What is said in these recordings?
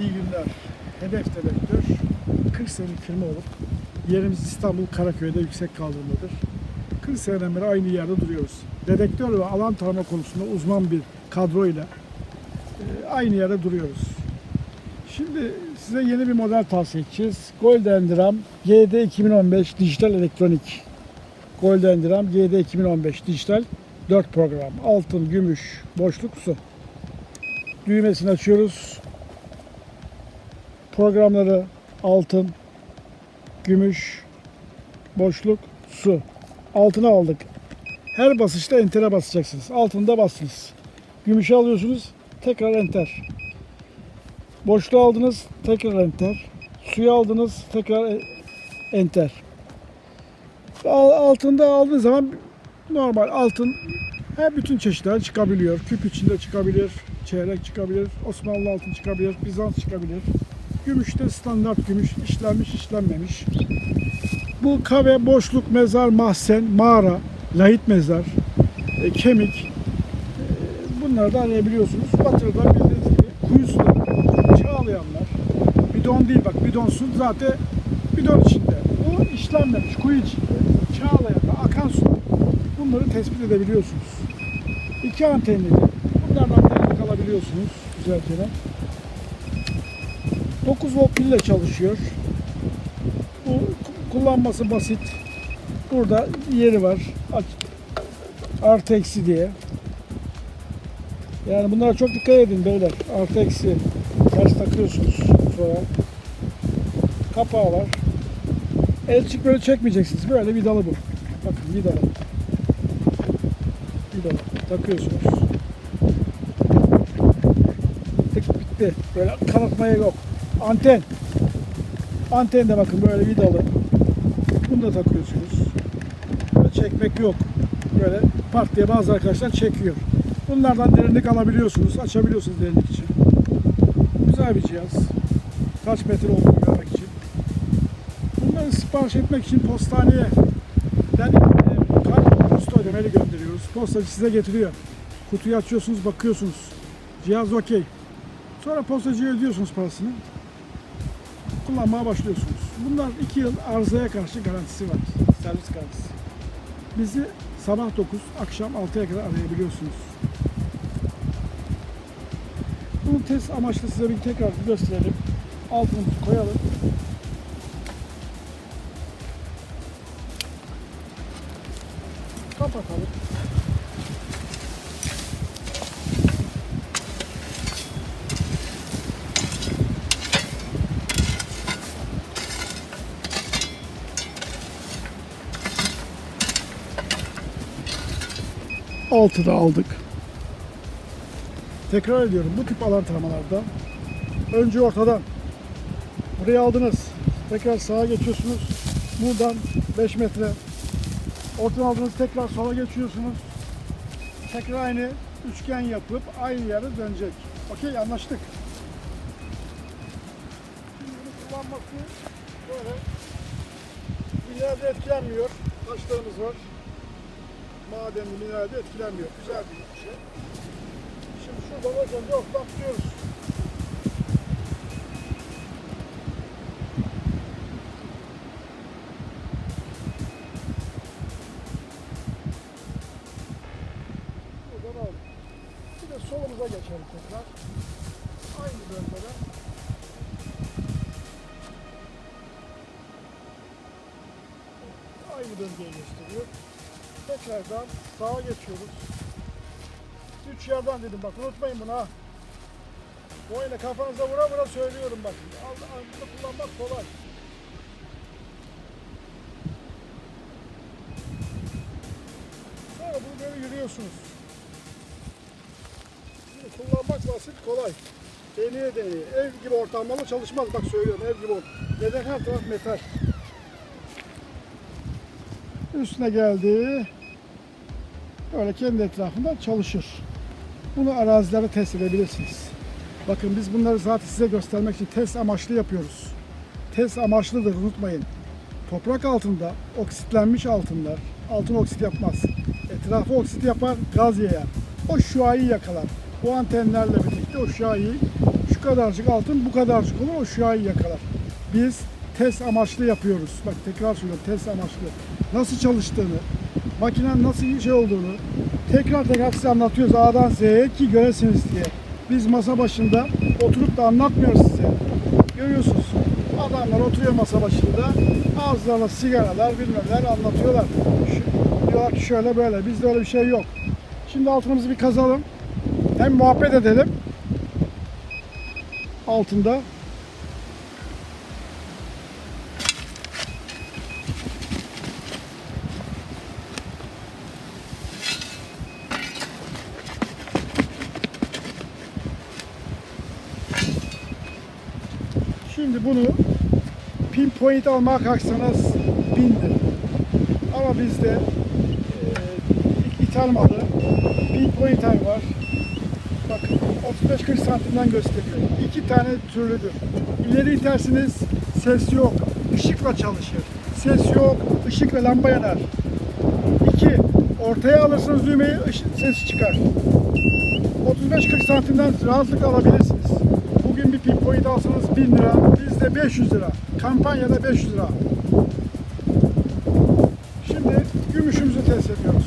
İyi günler. Hedef Dedektör 40 senelik firma olup yerimiz İstanbul Karaköy'de yüksek kaldırımdadır. 40 seneden beri aynı yerde duruyoruz. Dedektör ve alan tarama konusunda uzman bir kadroyla e, aynı yerde duruyoruz. Şimdi size yeni bir model tavsiye edeceğiz. Golden Drum GD 2015 dijital elektronik. Golden Drum GD 2015 dijital 4 program. Altın, gümüş, boşluk, su. Düğmesini açıyoruz. Programları altın, gümüş, boşluk, su. Altına aldık. Her basışta enter'e basacaksınız. Altında bastınız. Gümüşü alıyorsunuz. Tekrar enter. Boşluğu aldınız. Tekrar enter. Suyu aldınız. Tekrar e- enter. Al- Altında aldığınız zaman normal altın her bütün çeşitler çıkabiliyor. Küp içinde çıkabilir, çeyrek çıkabilir, Osmanlı altın çıkabilir, Bizans çıkabilir. Gümüşte standart gümüş, işlenmiş, işlenmemiş. Bu kave, boşluk, mezar, mahzen, mağara, lahit mezar, e, kemik. e, bunları da arayabiliyorsunuz. Batır'da bildiğiniz gibi kuyusu, çağlayanlar. Bidon değil bak, bidon su zaten bidon içinde. Bu işlenmemiş, kuyu içinde. Çağlayanlar, akan su. Bunları tespit edebiliyorsunuz. İki antenli. Bunlardan destek alabiliyorsunuz güzelce. 9 volt pil ile çalışıyor. Bu ku- kullanması basit. Burada yeri var. Artı eksi diye. Yani bunlara çok dikkat edin beyler. Artı eksi ters takıyorsunuz sonra. Kapağı var. Elçik böyle çekmeyeceksiniz. Böyle vidalı bu. Bakın vidalı. Vidalı. Takıyorsunuz. Tık bitti. Böyle kanatmaya yok. Anten. Anten de bakın böyle vidalı. Bunu da takıyorsunuz. Böyle çekmek yok. Böyle part diye bazı arkadaşlar çekiyor. Bunlardan derinlik alabiliyorsunuz. Açabiliyorsunuz derinlik için. Güzel bir cihaz. Kaç metre olduğunu görmek için. Bunları sipariş etmek için postaneye den e, kart posta ödemeli gönderiyoruz. Postacı size getiriyor. Kutuyu açıyorsunuz, bakıyorsunuz. Cihaz okey. Sonra postacıya ödüyorsunuz parasını. Kullanmaya başlıyorsunuz. Bunlar 2 yıl arızaya karşı garantisi var. Servis garantisi. Bizi sabah 9, akşam 6'ya kadar arayabiliyorsunuz. Bunu test amaçlı size bir tekrar gösterelim. Altımızı koyalım. Kapatalım. Altı da aldık. Tekrar ediyorum bu tip alan taramalarda önce ortadan buraya aldınız. Tekrar sağa geçiyorsunuz. Buradan 5 metre ortadan aldınız tekrar sola geçiyorsunuz. Tekrar aynı üçgen yapıp aynı yere dönecek. Okey anlaştık. Şimdi bunu kullanması böyle ileride etkilenmiyor. Taşlarımız var madenli mineralde etkilenmiyor. Güzel bir şey. Şimdi şuradan ilk önce otlatlıyoruz. Buradan aldık. Bir de solumuza geçelim tekrar. Aynı bölgede. Tekrardan sağa geçiyoruz. Üç yerden dedim bak unutmayın bunu ha. Böyle kafanıza vura vura söylüyorum bak. Alnını kullanmak kolay. Sonra bunu böyle yürüyorsunuz. Şimdi kullanmak basit kolay. Deneye deneye. Ev gibi ortamda çalışmaz bak söylüyorum ev gibi ortam. Neden her taraf metal. Üstüne geldi. Böyle kendi etrafında çalışır. Bunu arazilerde test edebilirsiniz. Bakın biz bunları zaten size göstermek için test amaçlı yapıyoruz. Test amaçlıdır unutmayın. Toprak altında oksitlenmiş altınlar altın oksit yapmaz. Etrafı oksit yapar, gaz yayar. O şuayı yakalar. Bu antenlerle birlikte o şuayı, şu kadarcık altın bu kadarcık olur o şu an yakalar. Biz test amaçlı yapıyoruz. Bak tekrar söylüyorum test amaçlı. Nasıl çalıştığını, makinenin nasıl şey olduğunu tekrar tekrar size anlatıyoruz A'dan Z'ye ki göresiniz diye. Biz masa başında oturup da anlatmıyoruz size. Görüyorsunuz. Adamlar oturuyor masa başında. Ağızlarına sigaralar bilmemler anlatıyorlar. Şu- diyorlar ki şöyle böyle. Bizde öyle bir şey yok. Şimdi altımızı bir kazalım. Hem muhabbet edelim. Altında. Şimdi bunu pinpoint almaya kalksanız 1000 lira. Ama bizde e, ithal malı pinpointer var. Bakın 35-40 santimden gösteriyor. İki tane türlüdür. İleri itersiniz ses yok. ışıkla çalışır. Ses yok. ışık ve lamba yanar. İki, ortaya alırsınız düğmeyi ses çıkar. 35-40 santimden rahatlıkla alabilirsiniz. Bugün bir pinpoint alsanız 1000 lira, bizde 500 lira. Kampanyada 500 lira. Şimdi gümüşümüzü test ediyoruz.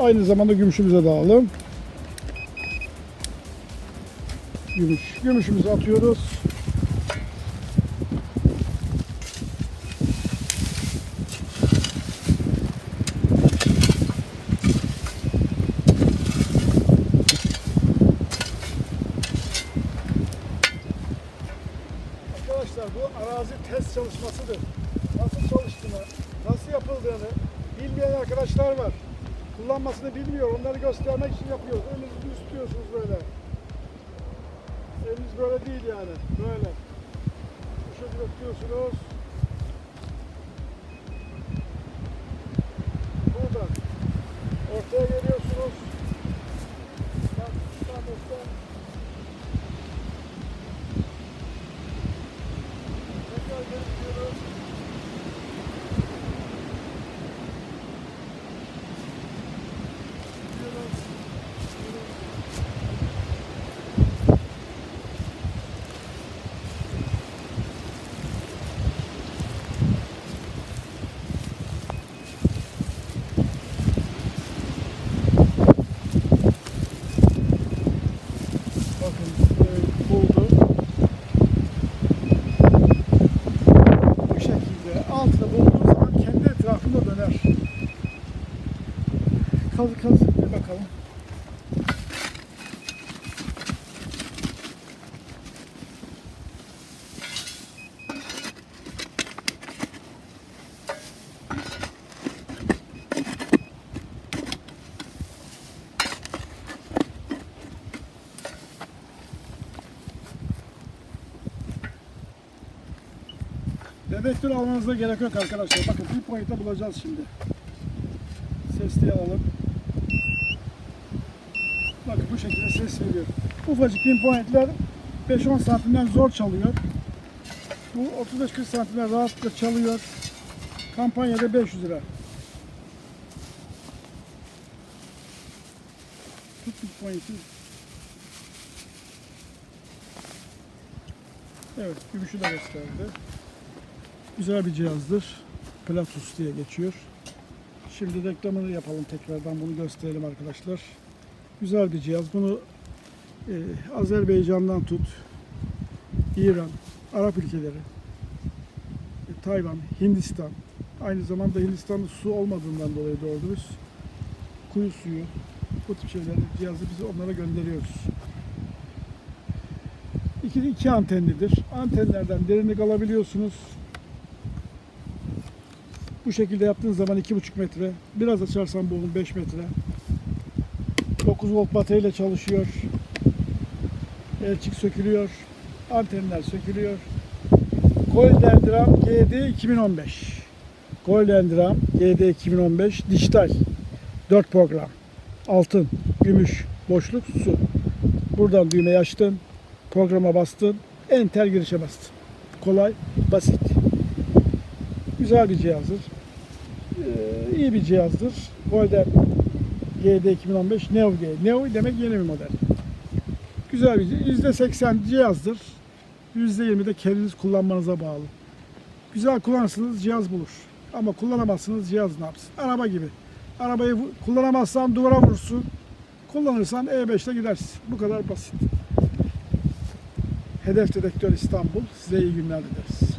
Aynı zamanda gümüşümüze de alalım. Gümüş. Gümüşümüzü atıyoruz. Arkadaşlar bu arazi test çalışmasıdır. Nasıl çalıştığını, nasıl yapıldığını bilmeyen arkadaşlar var. Kullanmasını bilmiyor. Onları göstermek için yapıyoruz. Elinizi düz tutuyorsunuz böyle. Eliniz böyle değil yani. Böyle. Bu şekilde tutuyorsunuz. Buradan ortaya geliyorsunuz. Bak, tam orta. Tekrar geri gidiyoruz. Gidiyoruz. Bakın e, buldu. Bu şekilde altına bulduğu zaman kendi etrafında döner. Kazı kazı bir bakalım. Dedektör almanıza gerek yok arkadaşlar. Bakın bir point'e bulacağız şimdi. Sesli alalım. Bakın bu şekilde ses veriyor. Ufacık pinpointler 5-10 santimden zor çalıyor. Bu 35-40 santimden rahatlıkla çalıyor. Kampanyada 500 lira. Tut pinpoint'i. Evet, gümüşü de gösterdi. Güzel bir cihazdır. Platus diye geçiyor. Şimdi reklamını yapalım tekrardan bunu gösterelim arkadaşlar. Güzel bir cihaz. Bunu e, Azerbaycan'dan tut, İran, Arap ülkeleri, e, Tayvan, Hindistan, aynı zamanda Hindistan'da su olmadığından dolayı doğru kuyu suyu, bu tip şeyleri, cihazı biz onlara gönderiyoruz. İki, iki antenlidir. Antenlerden derinlik alabiliyorsunuz. Bu şekilde yaptığınız zaman 2,5 metre. Biraz açarsan bulun 5 metre. 9 volt bataryayla çalışıyor. Elçik sökülüyor. Antenler sökülüyor. Golden GD 2015. Golden GD 2015 dijital. 4 program. Altın, gümüş, boşluk, su. Buradan düğmeyi açtın. Programa bastın. Enter girişe bastın. Kolay, basit. Güzel bir cihazdır. Ee, iyi bir cihazdır. Golden GD 2015 Neo G. Neo demek yeni bir model. Güzel bir %80 cihazdır. %20 de kendiniz kullanmanıza bağlı. Güzel kullanırsınız cihaz bulur. Ama kullanamazsınız cihaz ne yapsın? Araba gibi. Arabayı kullanamazsan duvara vurursun. Kullanırsan E5'te gidersin. Bu kadar basit. Hedef Dedektör İstanbul size iyi günler dileriz.